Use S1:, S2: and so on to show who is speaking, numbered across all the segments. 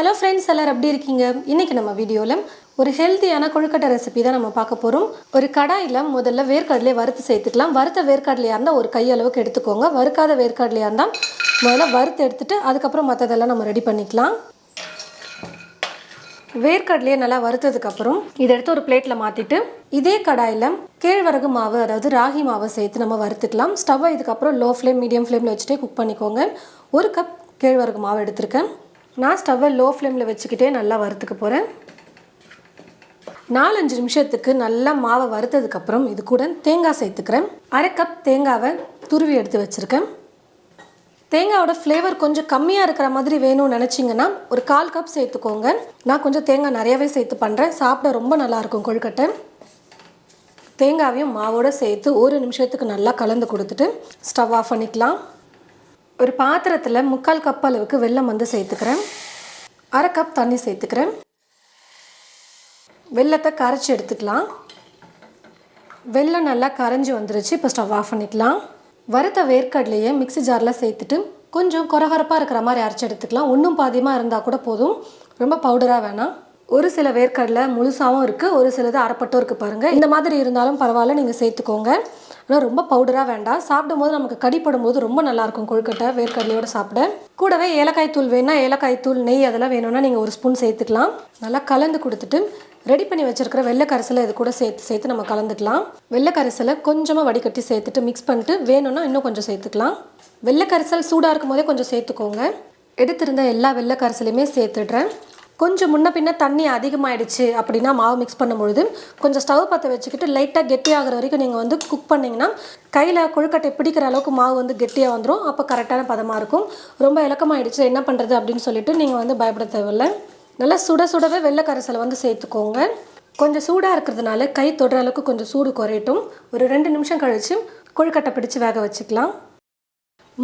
S1: Hello friends எல்லோரும் எப்படி இருக்கீங்க? இன்றைக்கி நம்ம வீடியோவில் ஒரு ஹெல்த்தியான கொழுக்கட்டை ரெசிபி தான் நம்ம பார்க்க போகிறோம் ஒரு கடாயில் முதல்ல வேர்க்கடலையை வறுத்து சேர்த்துக்கலாம். வறுத்த வேர்க்கடலையாக இருந்தால் ஒரு கையளவுக்கு எடுத்துக்கோங்க. வறுக்காத வேர்க்கடலையாக இருந்தால் முதல்ல வறுத்து எடுத்துகிட்டு அதுக்கப்புறம் மற்றதெல்லாம் நம்ம ரெடி பண்ணிக்கலாம். வேர்க்கடலையை நல்லா வறுத்ததுக்கப்புறம் இதை எடுத்து ஒரு பிளேட்டில் மாற்றிட்டு இதே கடாயில் கேழ்வரகு மாவு அதாவது ராகி மாவை சேர்த்து நம்ம வறுத்துக்கலாம். ஸ்டவ்வை இதுக்கப்புறம் லோ ஃப்ளேம் மீடியம் ஃப்ளேமில் வச்சுட்டே குக் பண்ணிக்கோங்க. ஒரு கப் கேழ்வரகு மாவு எடுத்திருக்கேன். நான் ஸ்டவ்வை லோ ஃப்ளேமில் வச்சுக்கிட்டே நல்லா வறுத்துக்க போகிறேன் நாலஞ்சு நிமிஷத்துக்கு நல்லா மாவை வறுத்ததுக்கப்புறம் இது கூட தேங்காய் சேர்த்துக்கிறேன். அரை கப் தேங்காவை துருவி எடுத்து வச்சுருக்கேன். தேங்காயோட ஃப்ளேவர் கொஞ்சம் கம்மியாக இருக்கிற மாதிரி வேணும்னு நினச்சிங்கன்னா ஒரு கால் கப் சேர்த்துக்கோங்க. நான் கொஞ்சம் தேங்காய் நிறையவே சேர்த்து பண்ணுறேன் சாப்பிட ரொம்ப நல்லாயிருக்கும் கொழுக்கட்டை. தேங்காவையும் மாவோடு சேர்த்து ஒரு நிமிஷத்துக்கு நல்லா கலந்து கொடுத்துட்டு ஸ்டவ் ஆஃப் பண்ணிக்கலாம். ஒரு பாத்திரத்தில் முக்கால் கப் அளவுக்கு வெல்லம் வந்து சேர்த்துக்கிறேன். அரை கப் தண்ணி சேர்த்துக்கிறேன். வெல்லத்தை கரைச்சி எடுத்துக்கலாம். வெள்ளம் நல்லா கரைஞ்சி வந்துருச்சு. இப்போ ஸ்டவ் ஆஃப் பண்ணிக்கலாம். வறுத்த வேர்க்கடலையை மிக்ஸி ஜாரில் சேர்த்துட்டு கொஞ்சம் கொரகொரப்பாக இருக்கிற மாதிரி அரைச்சி எடுத்துக்கலாம். ஒன்றும் பாதியமாக இருந்தால் கூட போதும். ரொம்ப பவுடராக வேணாம். ஒரு சில வேர்க்கடலை முழுசாகவும் இருக்குது ஒரு சிலது அரைப்பட்டும் இருக்குது பாருங்கள் இந்த மாதிரி இருந்தாலும் பரவாயில்ல. நீங்கள் சேர்த்துக்கோங்க. ஆனால் ரொம்ப பவுடராக வேண்டாம். சாப்பிடும்போது நமக்கு கடிப்படும் போது ரொம்ப நல்லாயிருக்கும். கொழுக்கட்டை வேர்க்கடலையோடு சாப்பிட. கூடவே ஏலக்காய் தூள் வேணா ஏலக்காய் தூள் நெய் அதெல்லாம் வேணும்னா நீங்கள் ஒரு ஸ்பூன் சேர்த்துக்கலாம். நல்லா கலந்து கொடுத்துட்டு ரெடி பண்ணி வச்சுருக்கிற வெள்ளை கரைசலை இது கூட சேர்த்து சேர்த்து நம்ம கலந்துக்கலாம். வெள்ளை கரைசலை கொஞ்சமாக வடிகட்டி சேர்த்துட்டு மிக்ஸ் பண்ணிட்டு வேணும்னா இன்னும் கொஞ்சம் சேர்த்துக்கலாம். வெள்ளை கரைசல் சூடாக இருக்கும் போதே கொஞ்சம் சேர்த்துக்கோங்க. எடுத்திருந்த எல்லா வெள்ளை கரைசலையுமே சேர்த்துடுறேன். கொஞ்சம் முன்ன பின்ன தண்ணி அதிகமாகிடுச்சு அப்படின்னா மாவு மிக்ஸ் பண்ணும்பொழுது கொஞ்சம் ஸ்டவ் பற்ற வச்சுக்கிட்டு லைட்டாக கெட்டியாகிற வரைக்கும் நீங்கள் வந்து குக் பண்ணிங்கன்னா கையில் கொழுக்கட்டை பிடிக்கிற அளவுக்கு மாவு வந்து கெட்டியாக வந்துடும் அப்போ கரெக்டான பதமாக இருக்கும். ரொம்ப இலக்கமாகிடுச்சு என்ன பண்ணுறது அப்படின்னு சொல்லிட்டு நீங்கள் வந்து பயப்பட தேவையில்லை. நல்லா சுட சுடவே வெள்ளை கரைசலை வந்து சேர்த்துக்கோங்க. கொஞ்சம் சூடாக இருக்கிறதுனால கை தொடுற அளவுக்கு கொஞ்சம் சூடு குறையட்டும். ஒரு ரெண்டு நிமிஷம் கழித்து கொழுக்கட்டை பிடிச்சி வேக வச்சுக்கலாம்.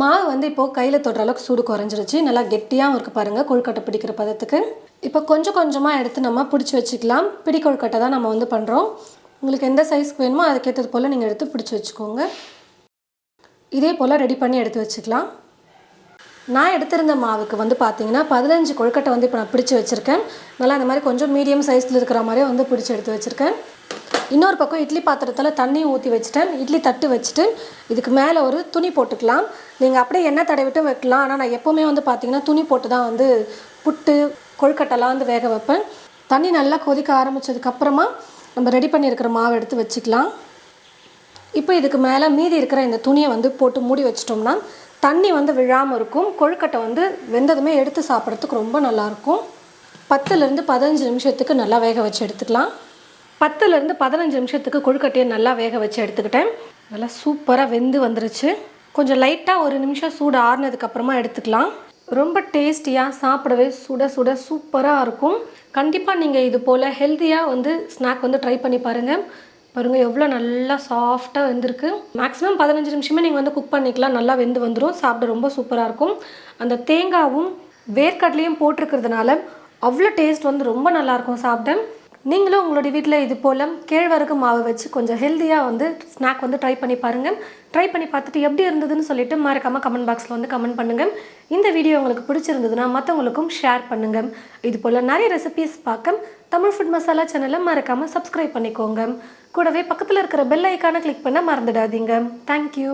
S1: மாவு வந்து இப்போது கையில் தொடுற அளவுக்கு சூடு குறைஞ்சிருச்சு. நல்லா கெட்டியாகவும் இருக்குது பாருங்கள் கொழுக்கட்டை பிடிக்கிற பதத்துக்கு. இப்போ கொஞ்சம் கொஞ்சமாக எடுத்து நம்ம பிடிச்சி வச்சுக்கலாம். பிடி கொழுக்கட்டை தான் நம்ம வந்து பண்ணுறோம் உங்களுக்கு எந்த சைஸ்க்கு வேணுமோ அதுக்கேற்றது போல் நீங்கள் எடுத்து பிடிச்சி வச்சுக்கோங்க. இதே போல் ரெடி பண்ணி எடுத்து வச்சுக்கலாம். நான் எடுத்திருந்த மாவுக்கு வந்து பார்த்தீங்கன்னா பதினஞ்சு கொழுக்கட்டை வந்து இப்போ நான் பிடிச்சி வச்சுருக்கேன். நல்லா இந்த மாதிரி கொஞ்சம் மீடியம் சைஸில் இருக்கிற மாதிரியே வந்து பிடிச்சி எடுத்து வச்சுருக்கேன். இன்னொரு பக்கம் இட்லி பாத்திரத்தில் தண்ணி ஊற்றி வச்சுட்டேன். இட்லி தட்டு வச்சுட்டு இதுக்கு மேலே ஒரு துணி போட்டுக்கலாம். நீங்கள் அப்படியே எண்ணெய் தடவிட்டு வைக்கலாம். ஆனால் நான் எப்போவுமே வந்து பார்த்தீங்கன்னா துணி போட்டு தான் வந்து புட்டு கொழுக்கட்டைலாம் வந்து வேக வைப்பேன். தண்ணி நல்லா கொதிக்க ஆரம்பித்ததுக்கப்புறமா நம்ம ரெடி பண்ணியிருக்கிற மாவை எடுத்து வச்சுக்கலாம். இப்போ இதுக்கு மேலே மீதி இருக்கிற இந்த துணியை வந்து போட்டு மூடி வச்சிட்டோம்னா தண்ணி வந்து விழாமல் இருக்கும். கொழுக்கட்டை வந்து வெந்ததுமே எடுத்து சாப்பிட்றதுக்கு ரொம்ப நல்லாயிருக்கும். பத்துலேருந்து பதினஞ்சு நிமிஷத்துக்கு நல்லா வேக வச்சு எடுத்துக்கலாம். பத்துலேருந்து பதினஞ்சு நிமிஷத்துக்கு கொழுக்கட்டையை நல்லா வேக வச்சு எடுத்துக்கிட்டேன். நல்லா சூப்பராக வெந்து வந்துருச்சு. கொஞ்சம் லைட்டாக ஒரு நிமிஷம் சூடு ஆறுனதுக்கப்புறமா எடுத்துக்கலாம். ரொம்ப டேஸ்டியாக சாப்பிடவே சுட சுட சூப்பராக இருக்கும். கண்டிப்பாக நீங்கள் இது போல் ஹெல்த்தியாக வந்து ஸ்நாக் வந்து ட்ரை பண்ணி பாருங்கள் பாருங்கள் எவ்வளோ நல்லா சாஃப்டாக வெந்திருக்கு. மேக்ஸிமம் பதினஞ்சு நிமிஷமே நீங்கள் வந்து குக் பண்ணிக்கலாம். நல்லா வெந்து வந்துடும் சாப்பிட ரொம்ப சூப்பராக இருக்கும். அந்த தேங்காவும் வேர்க்கடலையும் போட்டிருக்கிறதுனால அவ்வளோ டேஸ்ட் வந்து ரொம்ப நல்லாயிருக்கும் சாப்பிட. நீங்களும் உங்களுடைய வீட்டில் இது போல் கேழ்வரகு மாவு வச்சு கொஞ்சம் ஹெல்த்தியாக வந்து ஸ்நாக் வந்து ட்ரை பண்ணி பாருங்கள் ட்ரை பண்ணி பார்த்துட்டு எப்படி இருந்ததுன்னு சொல்லிட்டு மறக்காமல் கமெண்ட் பாக்ஸில் வந்து கமெண்ட் பண்ணுங்கள் இந்த வீடியோ உங்களுக்கு பிடிச்சிருந்ததுன்னா மற்றவங்களுக்கும் ஷேர் பண்ணுங்கள் இது போல் நிறைய ரெசிபீஸ் பார்க்க தமிழ் ஃபுட் மசாலா சேனலை மறக்காமல் சப்ஸ்கிரைப் பண்ணிக்கோங்க. கூடவே பக்கத்தில் இருக்கிற பெல் ஐக்கானை கிளிக் பண்ண மறந்துடாதீங்க. தேங்க்யூ